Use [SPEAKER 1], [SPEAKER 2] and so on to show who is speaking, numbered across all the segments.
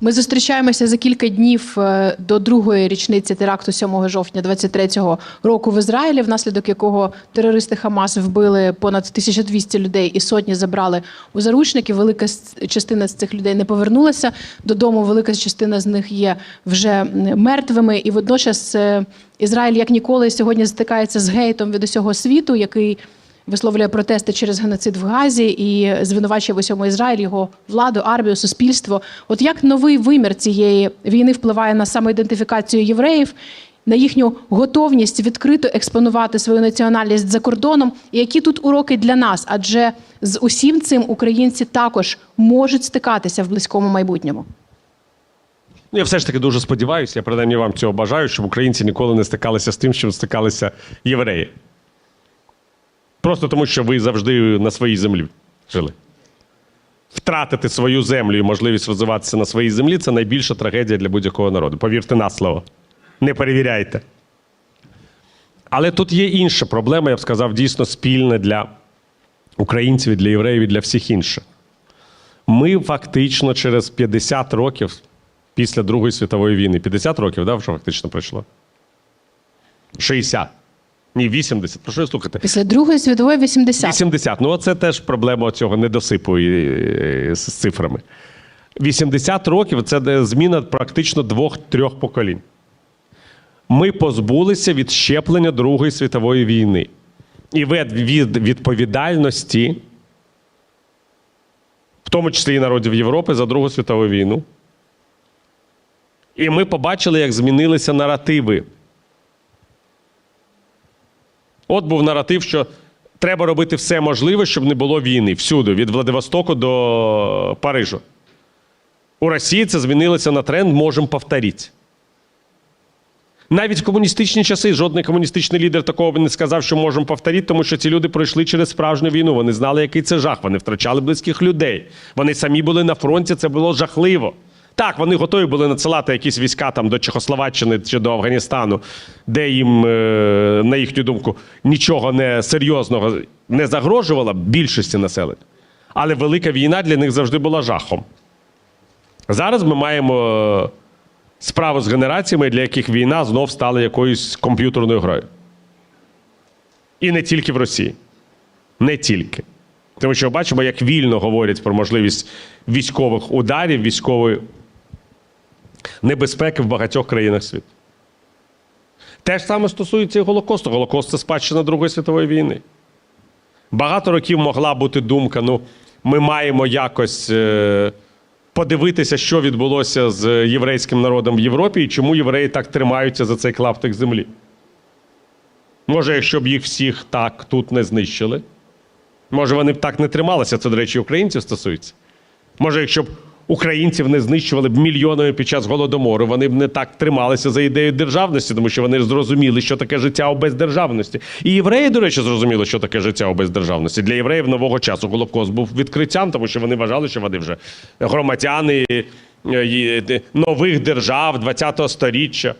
[SPEAKER 1] Ми зустрічаємося за кілька днів е, до другої річниці теракту 7 жовтня 23-го року в Ізраїлі, внаслідок якого терористи Хамас вбили понад 1200 людей і сотні забрали у заручники. Велика частина з цих людей не повернулася додому. Велика частина з них є вже мертвими. І водночас е, Ізраїль як ніколи сьогодні стикається з гейтом від усього світу, який висловлює протести через геноцид в Газі і звинувачує в усьому Ізраїль, його владу, армію, суспільство. От як новий вимір цієї війни впливає на самоідентифікацію євреїв, на їхню готовність відкрито експонувати свою національність за кордоном, і які тут уроки для нас? Адже з усім цим українці також можуть стикатися в близькому майбутньому.
[SPEAKER 2] Ну, я все ж таки дуже сподіваюся, я принаймні вам цього бажаю, щоб українці ніколи не стикалися з тим, що стикалися євреї. Просто тому, що ви завжди на своїй землі жили. Втратити свою землю і можливість розвиватися на своїй землі це найбільша трагедія для будь-якого народу. Повірте на слово. Не перевіряйте. Але тут є інша проблема, я б сказав, дійсно спільна для українців, для євреїв і для всіх інших. Ми фактично через 50 років після Другої світової війни. 50 років, да, вже фактично пройшло? 60. Ні, 80. Про що ви слухаєте?
[SPEAKER 1] Після Другої світової 80.
[SPEAKER 2] 80. Ну, це теж проблема цього недосипу і з цифрами. 80 років це зміна практично двох-трьох поколінь. Ми позбулися від щеплення Другої світової війни. І від відповідальності, в тому числі і народів Європи, за Другу світову війну. І ми побачили, як змінилися наративи. От був наратив, що треба робити все можливе, щоб не було війни всюди, від Владивостоку до Парижу. У Росії це змінилося на тренд можемо повторити. Навіть в комуністичні часи жодний комуністичний лідер такого не сказав, що можемо повторити, тому що ці люди пройшли через справжню війну. Вони знали, який це жах. Вони втрачали близьких людей. Вони самі були на фронті, це було жахливо. Так, вони готові були надсилати якісь війська там до Чехословаччини чи до Афганістану, де їм, е, на їхню думку, нічого не серйозного не загрожувало більшості населення. Але велика війна для них завжди була жахом. Зараз ми маємо е, справу з генераціями, для яких війна знов стала якоюсь комп'ютерною грою. І не тільки в Росії. Не тільки. Тому що бачимо, як вільно говорять про можливість військових ударів, військової небезпеки в багатьох країнах світу. Те ж саме стосується і Голокосту. Голокост це спадщина Другої світової війни. Багато років могла бути думка: ну, ми маємо якось е, подивитися, що відбулося з єврейським народом в Європі і чому євреї так тримаються за цей клаптик землі. Може, якщо б їх всіх так тут не знищили. Може, вони б так не трималися, це, до речі, українців стосується. Може, якщо б українців не знищували б мільйонами під час голодомору, вони б не так трималися за ідею державності, тому що вони зрозуміли, що таке життя у бездержавності. І євреї, до речі, зрозуміли, що таке життя у бездержавності. Для євреїв нового часу Голокост був відкриттям, тому що вони вважали, що вони вже громадяни е, е, нових держав 20-го сторіччя,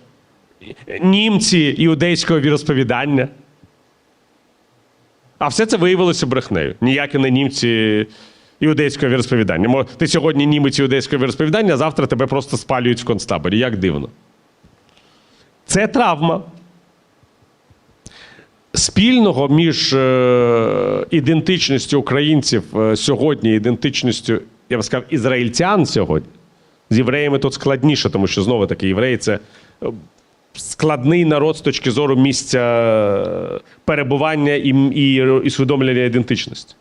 [SPEAKER 2] німці іудейського віросповідання. А все це виявилося брехнею. Ніякі не німці іудейського віросповідання. Мо- Ти сьогодні німець іудейського віросповідання, а завтра тебе просто спалюють в концтаборі. Як дивно. Це травма. Спільного між е, ідентичністю українців е, сьогодні, ідентичністю, я б сказав, ізраїльтян сьогодні. З євреями тут складніше, тому що знову таки євреї це е, складний народ з точки зору місця перебування і, і, і усвідомлення ідентичності.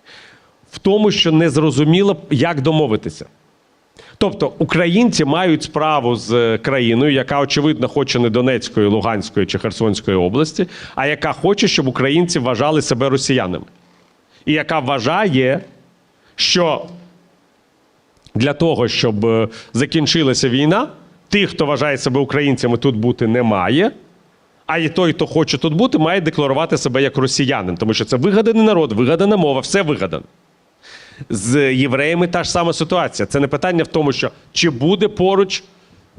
[SPEAKER 2] В тому, що не зрозуміло, як домовитися. Тобто українці мають справу з е, країною, яка, очевидно, хоче не Донецької, Луганської чи Херсонської області, а яка хоче, щоб українці вважали себе росіянами. І яка вважає, що для того, щоб е, закінчилася війна, тих, хто вважає себе українцями, тут бути не має. А і той, хто хоче тут бути, має декларувати себе як росіянин, тому що це вигаданий народ, вигадана мова, все вигадано. З євреями та ж сама ситуація. Це не питання в тому, що чи буде поруч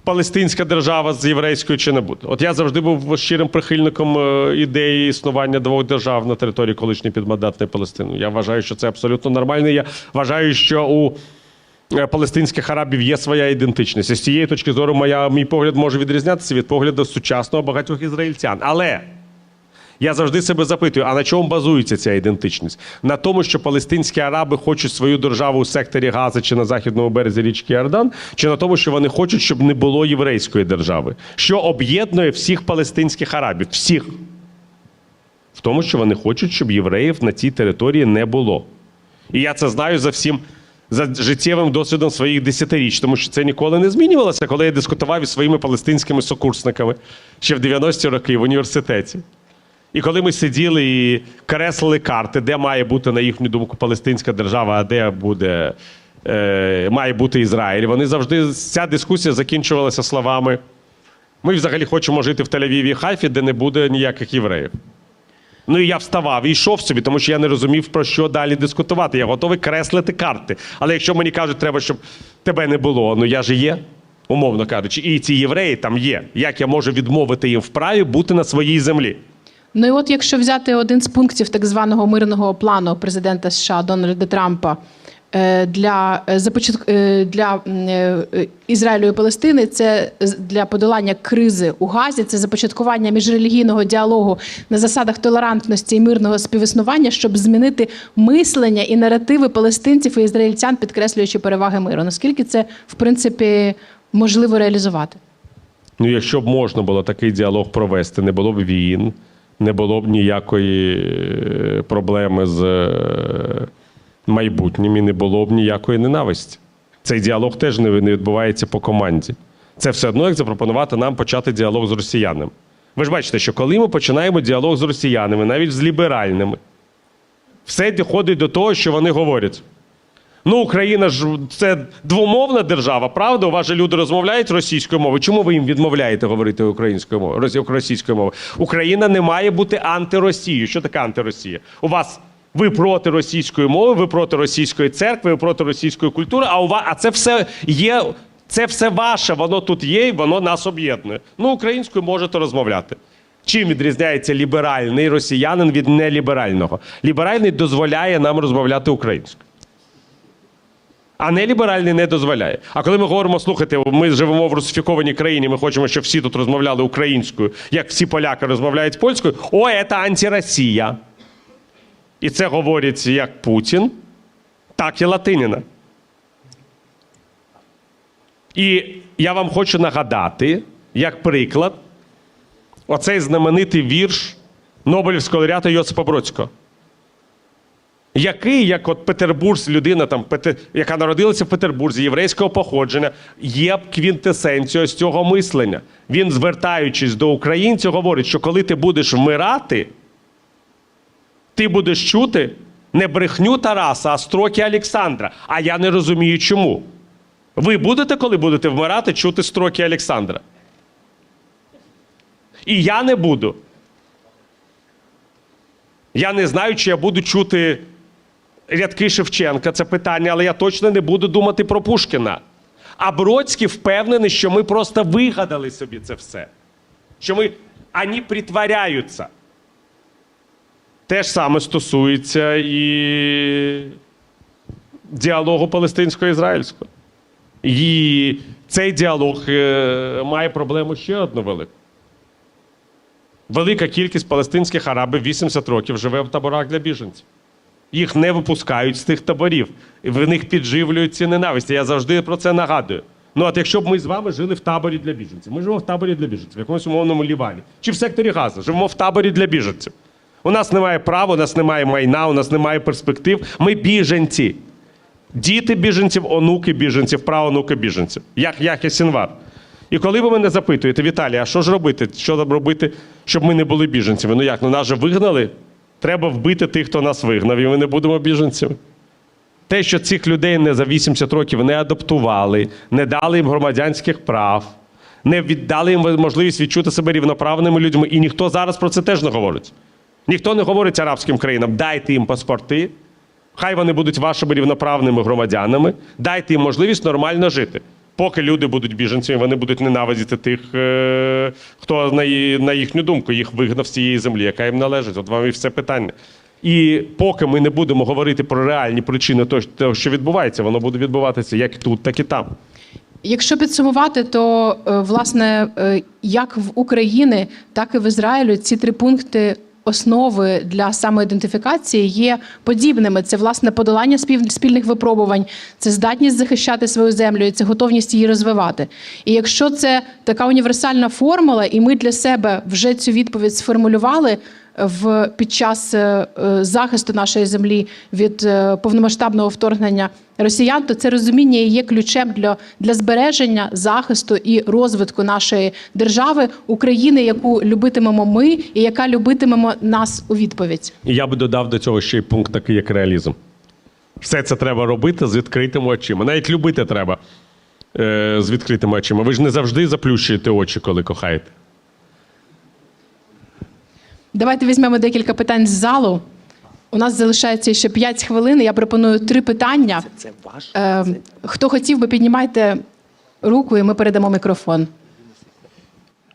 [SPEAKER 2] палестинська держава з єврейською, чи не буде. От я завжди був щирим прихильником е, ідеї існування двох держав на території колишньої підмандатної Палестини. Я вважаю, що це абсолютно нормально. Я вважаю, що у е, палестинських арабів є своя ідентичність. І з цієї точки зору, моя, мій погляд може відрізнятися від погляду сучасного багатьох ізраїльтян. Але я завжди себе запитую: а на чому базується ця ідентичність? На тому, що палестинські араби хочуть свою державу у секторі Гази чи на західному березі річки Йордан, чи на тому, що вони хочуть, щоб не було єврейської держави, що об'єднує всіх палестинських арабів, всіх. В тому, що вони хочуть, щоб євреїв на цій території не було. І я це знаю за всім за життєвим досвідом своїх десятиріч, тому що це ніколи не змінювалося, коли я дискутував із своїми палестинськими сокурсниками ще в 90-ті роки в університеті. І коли ми сиділи і креслили карти, де має бути, на їхню думку, палестинська держава, а де буде, е, має бути Ізраїль, вони завжди ця дискусія закінчувалася словами: ми взагалі хочемо жити в Тель-Авіві і Хайфі, де не буде ніяких євреїв. Ну і я вставав і йшов собі, тому що я не розумів, про що далі дискутувати. Я готовий креслити карти. Але якщо мені кажуть, треба, щоб тебе не було, ну я ж є, умовно кажучи, і ці євреї там є. Як я можу відмовити їм в праві бути на своїй землі?
[SPEAKER 1] Ну і от якщо взяти один з пунктів так званого мирного плану президента США Дональда Трампа е, для е, е, для Ізраїлю і Палестини, це для подолання кризи у Газі, це започаткування міжрелігійного діалогу на засадах толерантності і мирного співіснування, щоб змінити мислення і наративи палестинців і ізраїльтян, підкреслюючи переваги миру. Наскільки це в принципі можливо реалізувати?
[SPEAKER 2] Ну, якщо б можна було такий діалог провести, не було б війн, не було б ніякої е, проблеми з е, майбутнім і не було б ніякої ненависті. Цей діалог теж не не відбувається по команді. Це все одно, як запропонувати нам почати діалог з росіянами. Ви ж бачите, що коли ми починаємо діалог з росіянами, навіть з ліберальними, все доходить до того, що вони говорять. Ну, Україна ж це двомовна держава, правда? У вас же люди розмовляють російською мовою. Чому ви їм відмовляєте говорити українською мовою? російською мовою? Україна не має бути антиросією. Що таке антиросія? У вас ви проти російської мови, ви проти російської церкви, ви проти російської культури, а у вас, а це все є. Це все ваше, воно тут є, і воно нас об'єднує. Ну, українською можете розмовляти. Чим відрізняється ліберальний росіянин від неліберального? Ліберальний дозволяє нам розмовляти українською. А неліберальний не дозволяє. А коли ми говоримо, слухайте, ми живемо в русифікованій країні, ми хочемо, щоб всі тут розмовляли українською, як всі поляки розмовляють польською, о, це антиросія. І це говорять як Путін, так і Латиніна. І я вам хочу нагадати, як приклад, оцей знаменитий вірш Нобелівського лауреата Йосипа Бродського який, як от Петербурз, людина, там, яка народилася в Петербурзі, єврейського походження, є квінтесенцією з цього мислення. Він, звертаючись до українців, говорить, що коли ти будеш вмирати, ти будеш чути не брехню Тараса, а строки Олександра. А я не розумію, чому. Ви будете, коли будете вмирати, чути строки Олександра? І я не буду. Я не знаю, чи я буду чути рядки Шевченка, це питання, але я точно не буду думати про Пушкіна. А Бродський впевнений, що ми просто вигадали собі це все. Що ми ані притворяються. Те ж саме стосується і діалогу палестинсько-ізраїльського. І цей діалог е, має проблему ще одну велику. Велика кількість палестинських арабів 80 років живе в таборах для біженців. Їх не випускають з тих таборів. В них підживлюють ці ненависті. Я завжди про це нагадую. Ну, от якщо б ми з вами жили в таборі для біженців, ми живемо в таборі для біженців, в якомусь умовному Лівані, чи в секторі Газа, живемо в таборі для біженців. У нас немає права, у нас немає майна, у нас немає перспектив. Ми біженці. Діти біженців, онуки біженців, правонуки біженців. Як Яхя Сінвар. І коли ви мене запитуєте, Віталій, а що ж робити? Що робити, щоб ми не були біженцями? Ну як? Ну нас же вигнали. Треба вбити тих, хто нас вигнав, і ми не будемо біженцями. Те, що цих людей не за 80 років не адаптували, не дали їм громадянських прав, не віддали їм можливість відчути себе рівноправними людьми. І ніхто зараз про це теж не говорить. Ніхто не говорить арабським країнам, дайте їм паспорти, хай вони будуть вашими рівноправними громадянами, дайте їм можливість нормально жити. Поки люди будуть біженцями, вони будуть ненавидіти тих, е, хто на, їхню думку їх вигнав з цієї землі, яка їм належить. От вам і все питання. І поки ми не будемо говорити про реальні причини того, що відбувається, воно буде відбуватися як тут, так і там.
[SPEAKER 1] Якщо підсумувати, то е, власне е, як в Україні, так і в Ізраїлю ці три пункти основи для самоідентифікації є подібними. Це власне подолання спільних випробувань, це здатність захищати свою землю, і це готовність її розвивати. І якщо це така універсальна формула, і ми для себе вже цю відповідь сформулювали. В під час е, захисту нашої землі від е, повномасштабного вторгнення росіян, то це розуміння є ключем для, для збереження захисту і розвитку нашої держави України, яку любитимемо ми, і яка любитимемо нас у відповідь.
[SPEAKER 2] Я би додав до цього ще й пункт такий, як реалізм. Все це треба робити з відкритими очима. Навіть любити треба е, з відкритими очима. Ви ж не завжди заплющуєте очі, коли кохаєте.
[SPEAKER 1] Давайте візьмемо декілька питань з залу. У нас залишається ще 5 хвилин. Я пропоную три питання.
[SPEAKER 3] Це ваш.
[SPEAKER 1] Е, хто хотів би, піднімайте руку, і ми передамо мікрофон.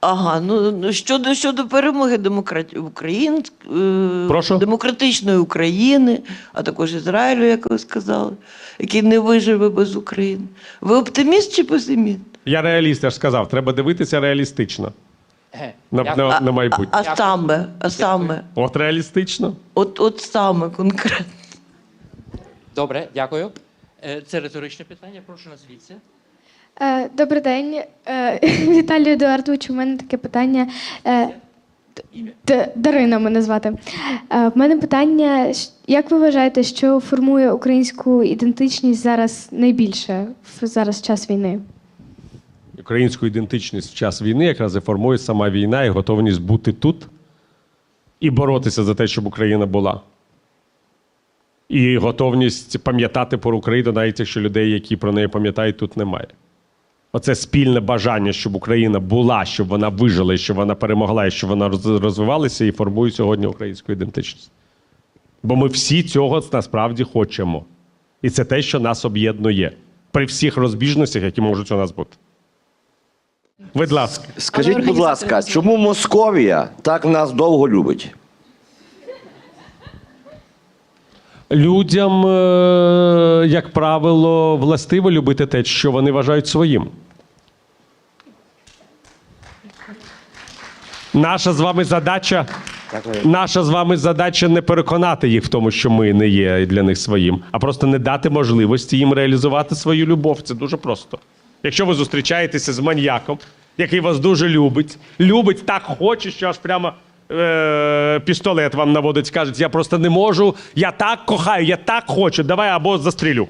[SPEAKER 4] Ага, ну ну, щодо щодо перемоги демократ... Україн, е,
[SPEAKER 2] Прошу?
[SPEAKER 4] демократичної України, а також Ізраїлю, як ви сказали, який не виживе без України. Ви оптиміст чи песиміст?
[SPEAKER 2] Я реаліст, я ж сказав, треба дивитися реалістично на, на, на майбутнє.
[SPEAKER 4] а, а саме, а саме,
[SPEAKER 2] От реалістично.
[SPEAKER 4] от, от саме конкретно.
[SPEAKER 3] Добре, дякую. Е, Це риторичне питання, прошу назвіться.
[SPEAKER 5] Е, Добрий день, Е, Віталію Едуардовичу. У мене таке питання. Дарина мене звати. В мене питання: як ви вважаєте, що формує українську ідентичність зараз найбільше в зараз час війни?
[SPEAKER 2] Українську ідентичність в час війни якраз і формує сама війна і готовність бути тут і боротися за те, щоб Україна була. І готовність пам'ятати про Україну, навіть якщо людей, які про неї пам'ятають, тут немає. Оце спільне бажання, щоб Україна була, щоб вона вижила, щоб вона перемогла, і щоб вона розвивалася, і формує сьогодні українську ідентичність. Бо ми всі цього насправді хочемо. І це те, що нас об'єднує при всіх розбіжностях, які можуть у нас бути. Будь ласка.
[SPEAKER 6] Скажіть, будь ласка, чому Московія так нас довго любить?
[SPEAKER 2] Людям, е, як правило, властиво любити те, що вони вважають своїм. Наша з вами задача. Наша з вами задача не переконати їх в тому, що ми не є для них своїм, а просто не дати можливості їм реалізувати свою любов. Це дуже просто. Якщо ви зустрічаєтеся з маньяком, який вас дуже любить, любить так хоче, що аж прямо е- пістолет вам наводить, скаже, я просто не можу, я так кохаю, я так хочу, давай або застрілю.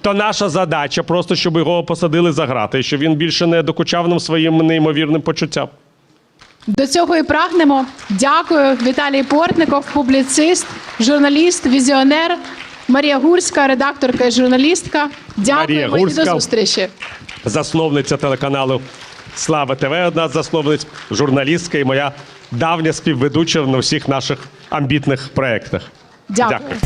[SPEAKER 2] То наша задача просто, щоб його посадили за грати, і щоб він більше не докучав нам своїм неймовірним почуттям.
[SPEAKER 1] До цього і прагнемо. Дякую, Віталій Портников, публіцист, журналіст, візіонер, Марія Гурська, редакторка і журналістка. Дякую
[SPEAKER 2] Марія
[SPEAKER 1] до зустрічі.
[SPEAKER 2] засновниця телеканалу Слава ТВ, одна з засновниць, журналістка і моя давня співведуча на всіх наших амбітних проєктах.
[SPEAKER 1] Дякую.
[SPEAKER 2] Дякую.